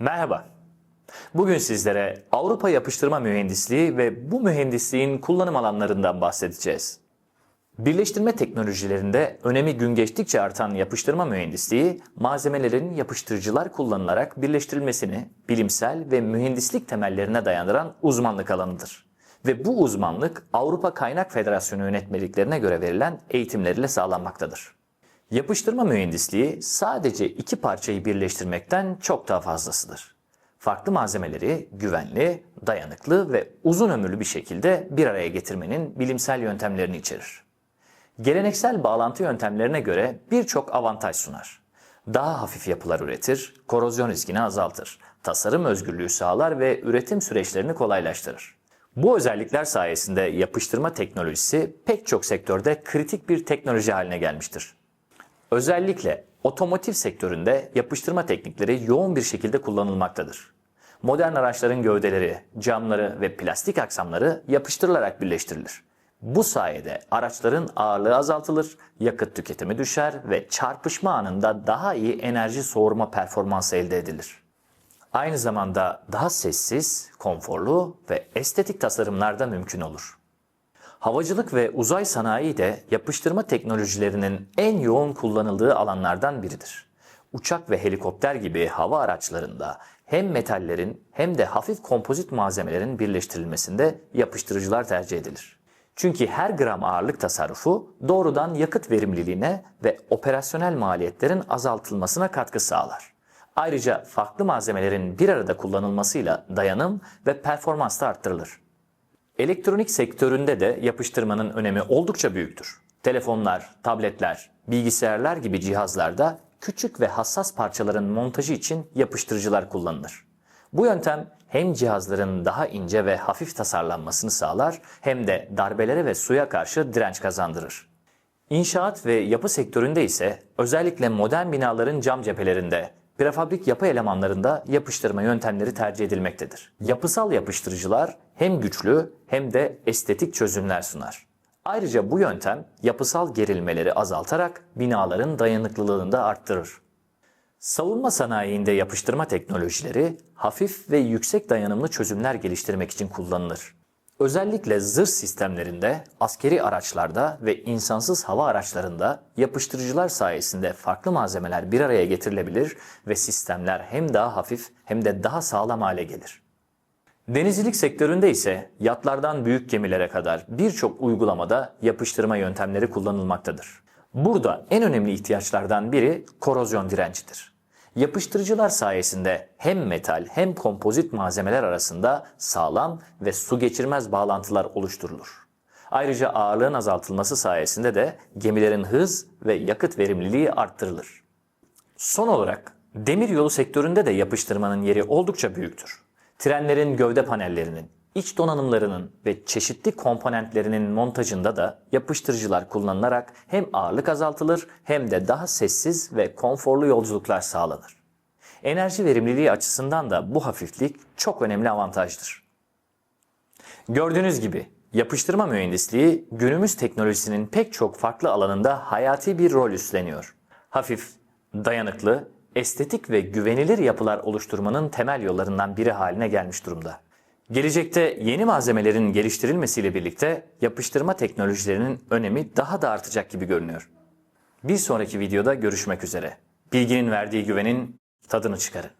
Merhaba. Bugün sizlere Avrupa yapıştırma mühendisliği ve bu mühendisliğin kullanım alanlarından bahsedeceğiz. Birleştirme teknolojilerinde önemi gün geçtikçe artan yapıştırma mühendisliği, malzemelerin yapıştırıcılar kullanılarak birleştirilmesini bilimsel ve mühendislik temellerine dayandıran uzmanlık alanıdır. Ve bu uzmanlık Avrupa Kaynak Federasyonu yönetmeliklerine göre verilen eğitimlerle sağlanmaktadır. Yapıştırma mühendisliği sadece iki parçayı birleştirmekten çok daha fazlasıdır. Farklı malzemeleri güvenli, dayanıklı ve uzun ömürlü bir şekilde bir araya getirmenin bilimsel yöntemlerini içerir. Geleneksel bağlantı yöntemlerine göre birçok avantaj sunar. Daha hafif yapılar üretir, korozyon riskini azaltır, tasarım özgürlüğü sağlar ve üretim süreçlerini kolaylaştırır. Bu özellikler sayesinde yapıştırma teknolojisi pek çok sektörde kritik bir teknoloji haline gelmiştir. Özellikle otomotiv sektöründe yapıştırma teknikleri yoğun bir şekilde kullanılmaktadır. Modern araçların gövdeleri, camları ve plastik aksamları yapıştırılarak birleştirilir. Bu sayede araçların ağırlığı azaltılır, yakıt tüketimi düşer ve çarpışma anında daha iyi enerji soğurma performansı elde edilir. Aynı zamanda daha sessiz, konforlu ve estetik tasarımlar da mümkün olur. Havacılık ve uzay sanayi de yapıştırma teknolojilerinin en yoğun kullanıldığı alanlardan biridir. Uçak ve helikopter gibi hava araçlarında hem metallerin hem de hafif kompozit malzemelerin birleştirilmesinde yapıştırıcılar tercih edilir. Çünkü her gram ağırlık tasarrufu doğrudan yakıt verimliliğine ve operasyonel maliyetlerin azaltılmasına katkı sağlar. Ayrıca farklı malzemelerin bir arada kullanılmasıyla dayanım ve performans da arttırılır. Elektronik sektöründe de yapıştırmanın önemi oldukça büyüktür. Telefonlar, tabletler, bilgisayarlar gibi cihazlarda küçük ve hassas parçaların montajı için yapıştırıcılar kullanılır. Bu yöntem hem cihazların daha ince ve hafif tasarlanmasını sağlar hem de darbelere ve suya karşı direnç kazandırır. İnşaat ve yapı sektöründe ise özellikle modern binaların cam cephelerinde prefabrik yapı elemanlarında yapıştırma yöntemleri tercih edilmektedir. Yapısal yapıştırıcılar hem güçlü hem de estetik çözümler sunar. Ayrıca bu yöntem yapısal gerilmeleri azaltarak binaların dayanıklılığını da arttırır. Savunma sanayinde yapıştırma teknolojileri hafif ve yüksek dayanımlı çözümler geliştirmek için kullanılır. Özellikle zırh sistemlerinde, askeri araçlarda ve insansız hava araçlarında yapıştırıcılar sayesinde farklı malzemeler bir araya getirilebilir ve sistemler hem daha hafif hem de daha sağlam hale gelir. Denizcilik sektöründe ise yatlardan büyük gemilere kadar birçok uygulamada yapıştırma yöntemleri kullanılmaktadır. Burada en önemli ihtiyaçlardan biri korozyon direncidir. Yapıştırıcılar sayesinde hem metal hem kompozit malzemeler arasında sağlam ve su geçirmez bağlantılar oluşturulur. Ayrıca ağırlığın azaltılması sayesinde de gemilerin hız ve yakıt verimliliği arttırılır. Son olarak demir yolu sektöründe de yapıştırmanın yeri oldukça büyüktür. Trenlerin gövde panellerinin, iç donanımlarının ve çeşitli komponentlerinin montajında da yapıştırıcılar kullanılarak hem ağırlık azaltılır hem de daha sessiz ve konforlu yolculuklar sağlanır. Enerji verimliliği açısından da bu hafiflik çok önemli avantajdır. Gördüğünüz gibi yapıştırma mühendisliği günümüz teknolojisinin pek çok farklı alanında hayati bir rol üstleniyor. Hafif, dayanıklı, estetik ve güvenilir yapılar oluşturmanın temel yollarından biri haline gelmiş durumda. Gelecekte yeni malzemelerin geliştirilmesiyle birlikte yapıştırma teknolojilerinin önemi daha da artacak gibi görünüyor. Bir sonraki videoda görüşmek üzere. Bilginin verdiği güvenin tadını çıkarın.